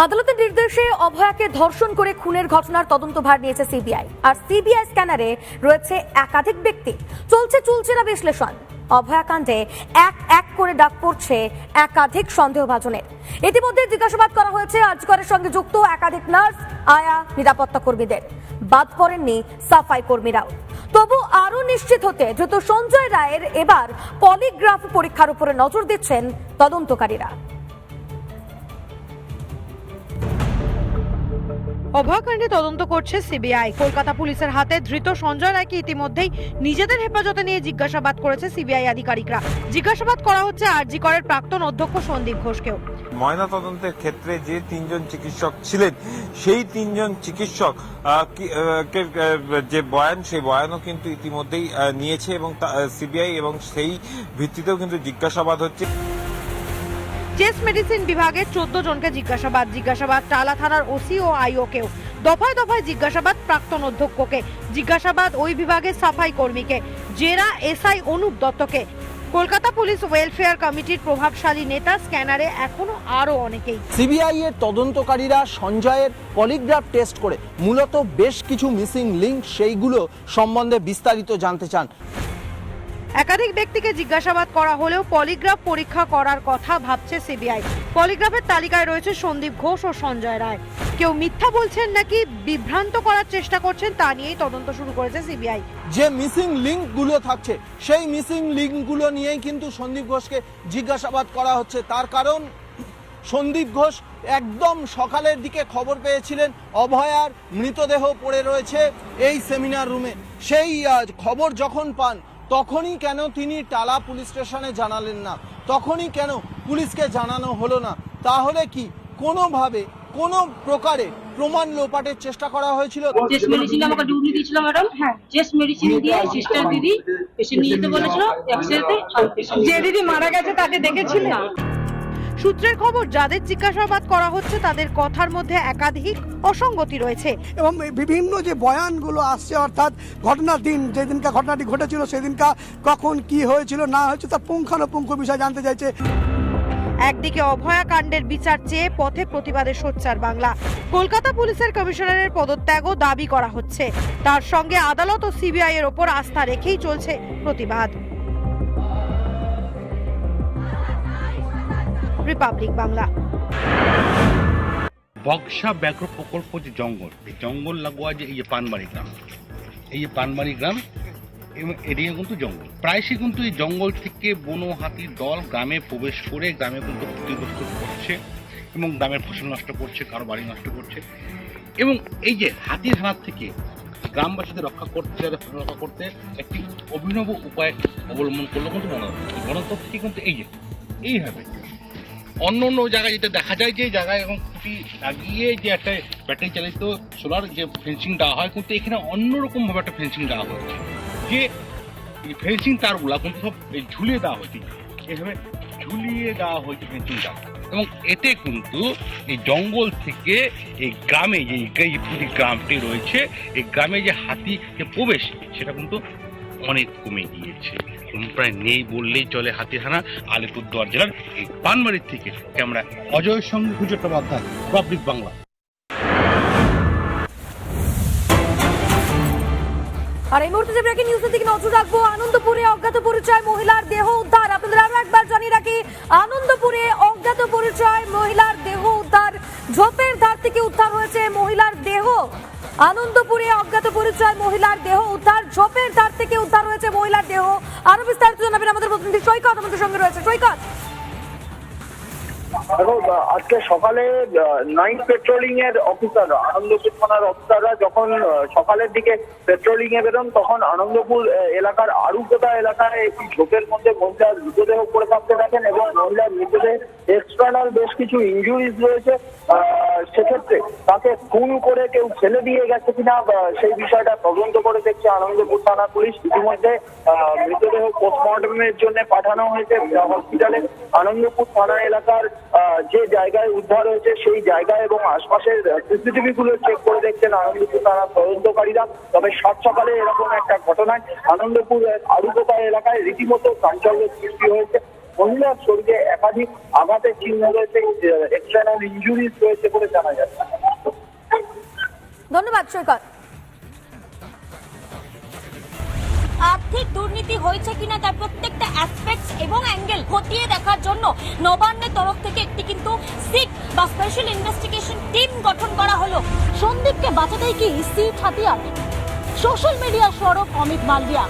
আদালতের নির্দেশে অভয়াকে ধর্ষণ করে খুনের ঘটনার তদন্তভার নিয়েছে সিবিআই। আর সিবিআই স্ক্যানারে রয়েছে একাধিক ব্যক্তি। চলছে চুলচেরা বিশ্লেষণ। অভয়াকাণ্ডে এক এক করে ডাক পড়ছে একাধিক সন্দেহভাজনের। ইতিমধ্যে জিজ্ঞাসাবাদ করা হয়েছে আজকরের সঙ্গে যুক্ত একাধিক নার্স, আয়া, নিরাপত্তা কর্মীদের। বাদ পড়েননি সাফাই কর্মীরাও। তবু আরও নিশ্চিত হতে দ্রুত সঞ্জয় রায়ের এবার পলিগ্রাফ পরীক্ষার উপরে নজর দিচ্ছেন তদন্তকারীরা। অভয়কাণ্ডে তদন্ত করছে সিবিআই। কলকাতা পুলিশের হাতে ধৃত সঞ্জয় রায়কে ইতিমধ্যেই নিজেদের হেফাজতে নিয়ে জিজ্ঞাসাবাদ করেছে সিবিআই আধিকারিকরা। জিজ্ঞাসাবাদ করা হচ্ছে আরজি করের প্রাক্তন অধ্যক্ষ সন্দীপ ঘোষকেও। ময়না তদন্তের ক্ষেত্রে যে তিনজন চিকিৎসক ছিলেন, সেই তিনজন চিকিৎসক যে বয়ান, সেই বয়ানও কিন্তু ইতিমধ্যেই নিয়েছে এবং সিবিআই এবং সেই ভিত্তিতেও কিন্তু জিজ্ঞাসাবাদ হচ্ছে। চেস মেডিসিন বিভাগের চোদ্দ জনকে জিজ্ঞাসাবাদ জিজ্ঞাসাবাদ টালা থানার ওসি ও আইওকেও। দফায় দফায় জিজ্ঞাসাবাদ প্রাক্তন অধ্যক্ষকে। জিজ্ঞাসাবাদ ওই বিভাগের সাফাই কর্মীকে, জেরা এসআই অনুপ দত্তকে। কলকাতা পুলিশ ওয়েলফেয়ার কমিটির প্রভাবশালী নেতা, স্ক্যানারে এখনও আরও অনেকেই। সিবিআই এর তদন্তকারীরা সঞ্জয়ের পলিগ্রাফ টেস্ট করে মূলত বেশ কিছু মিসিং লিঙ্ক সেইগুলো সম্বন্ধে বিস্তারিত জানতে চান। একাধিক ব্যক্তিকে জিজ্ঞাসাবাদ করা হলেও পলিগ্রাফ পরীক্ষা করার কথা ভাবছে সিবিআই। পলিগ্রাফের তালিকায় রয়েছে সন্দীপ ঘোষ ও সঞ্জয় রায়। কেউ মিথ্যা বলছেন নাকি বিভ্রান্ত করার চেষ্টা করছেন তা নিয়েই তদন্ত শুরু করেছে সিবিআই। যে মিসিং লিঙ্কগুলো থাকছে, সেই মিসিং লিঙ্কগুলো নিয়েই কিন্তু সন্দীপ ঘোষকে জিজ্ঞাসাবাদ করা হচ্ছে। তার কারণ, সন্দীপ ঘোষ একদম সকালের দিকে খবর পেয়েছিলেন, অভয়ার মৃতদেহ পড়ে রয়েছে এই সেমিনার রুমে। সেই খবর যখন পান তখনই কেন তিনি টালা পুলিশ স্টেশনে জানালেন না? তখনই কেন পুলিশকে জানানো হলো না? তাহলে কি কোনোভাবে কোনো প্রকারে প্রমাণ লোপাটের চেষ্টা করা হয়েছিল? চেস্ট মেডিসিন আমাকে ডিউটি দিয়েছিল ম্যাডাম হ্যাঁ। চেস্ট মেডিসিন দিয়ে সিস্টার দিদি পেশেন্ট নিয়ে যেতে বলেছিল এক্সরেতে যে দিদি মারা গেছে তাকে দেখেছিলেন সূত্রের খবর যাদের জিজ্ঞাসাবাদ করা হচ্ছে তাদের কথার মধ্যে একাধিক অসঙ্গতি রয়েছে। এবং বিভিন্ন যে বয়ানগুলো আসছে অর্থাৎ ঘটনার দিন যেদিনকা ঘটনাটি ঘটেছিল সেদিনকা কখন কি হয়েছিল না হয়েছিল তার পুঙ্খানুপুঙ্খ বিষয় জানতে চাইছে। একদিকে অভয়া কাণ্ডের বিচার চেয়ে পথে প্রতিবাদে সোচ্চার বাংলা। কলকাতা পুলিশের কমিশনারের পদত্যাগও দাবি করা হচ্ছে। তার সঙ্গে আদালত ও সিবিআই এর ওপর আস্থা রেখেই চলছে প্রতিবাদ। রিপাবলিক বাংলা বক্সা ব্যাঘ্র প্রকল্প যে জঙ্গল জঙ্গল লাগোয়া যে এই যে পানবাড়ি গ্রাম এই যে পানবাড়ি গ্রাম এবং এদিকে কিন্তু জঙ্গল প্রায়শই কিন্তু এই জঙ্গল থেকে বনো হাতির দল গ্রামে প্রবেশ করে গ্রামে কিন্তু ক্ষতিগ্রস্ত করছে এবং গ্রামের ফসল নষ্ট করছে, কারও বাড়ি নষ্ট করছে। এবং এই যে হাতির হানার থেকে গ্রামবাসীদের রক্ষা করতে ফসল রক্ষা করতে একটি অভিনব উপায় অবলম্বন করল কিন্তু বনদপ্তর বনদপ্তর থেকে কিন্তু এই যে, এইভাবে অন্য অন্য জায়গায় যেটা দেখা যায় যে জায়গায় এখন খুঁটি লাগিয়ে যে একটা ব্যাটারি চালিত সোলার যে ফেন্সিং দেওয়া হয়, কিন্তু এখানে অন্যরকম ভাবে একটা ফেন্সিং দেওয়া হচ্ছে যে ফেন্সিং তারগুলা কিন্তু সব ঝুলিয়ে দেওয়া হয়েছে। এভাবে ঝুলিয়ে দেওয়া হয়েছে ফেন্সিংটা এবং এতে কিন্তু এই জঙ্গল থেকে এই গ্রামে যে এই গ্রামটি রয়েছে, এই গ্রামে যে হাতি যে প্রবেশ, সেটা কিন্তু অনেক কমে গিয়েছে। এখন প্রায় নেই বললেই চলে হাতিহানা আলিপুরদুয়ার জেলার এই পানবাড়ির থেকে। ক্যামেরা অজয়ের সঙ্গে হুজট্টোপাধ্যায় পাবলিক বাংলা। আর এই মুহূর্তে যে ব্রেকিং নিউজের দিকে নজর রাখব, আনন্দপুরে অজ্ঞাত পরিচয় মহিলার দেহ উদ্ধার। আপনাদের আরও একবার জানিয়ে রাখি, আনন্দপুরে অজ্ঞাত পরিচয় মহিলার দেহ উদ্ধার। ঝোপের ধার থেকে উদ্ধার হয়েছে মহিলার দেহ। আনন্দপুরে অজ্ঞাত পরিচয় মহিলার দেহ উদ্ধার, ঝোপের ধার থেকে উদ্ধার হয়েছে মহিলার দেহ। আরও বিস্তারিত জানাবেন আমাদের প্রতিনিধি সৈকত, আমাদের সঙ্গে রয়েছে। সৈকত। আজকে সকালে নাইট পেট্রোলিং এর অফিসার আনন্দপুর থানার অফিসাররা যখন সকালের দিকে পেট্রোলিং এ বেরোন, তখন আনন্দপুর এলাকার আরুপোতা এলাকায় একটি ঝোপের মধ্যে মহিলার মৃতদেহ পড়ে থাকতে দেখেন এবং মহিলার মৃতদেহ এক্সটার্নাল বেশ কিছু ইনজুরিজ রয়েছে। সেক্ষেত্রে তাকে খুন করে কেউ ফেলে দিয়ে গেছে কিনা সেই বিষয়টা তদন্ত করে দেখছে আনন্দপুর থানা পুলিশ। ইতিমধ্যে মৃতদেহ পোস্টমর্টমের জন্য পাঠানো হয়েছে হসপিটালে। আনন্দপুর থানা এলাকার যে জায়গায় উদ্ধার হয়েছে সেই জায়গায় এবং আশপাশের সিসিটিভি গুলো চেক করে দেখছেন আনন্দপুর থানার তদন্তকারীরা। তবে সাত সকালে এরকম একটা ঘটনায় আনন্দপুর আরুপোতা এলাকায় রীতিমতো চাঞ্চল্য সৃষ্টি হয়েছে। মহিলার শরীরে একাধিক আঘাতের চিহ্ন রয়েছে এক্সটার্নাল ইঞ্জুরিজ রয়েছে বলে জানা যাচ্ছে। ধন্যবাদ সৈকত। আর্থিক দুর্নীতি হয়েছে কিনা তার প্রত্যেকটা অ্যাসপেক্টস এবং অ্যাঙ্গেল খতিয়ে দেখার জন্য নবান্নের তরফ থেকে একটি কিন্তু সিট বা স্পেশাল ইনভেস্টিগেশন টিম গঠন করা হলো। সন্দীপকে বাঁচাতেই কি সিট হাতিয়ার সোশ্যাল মিডিয়া সরব অমিত মালবিয়া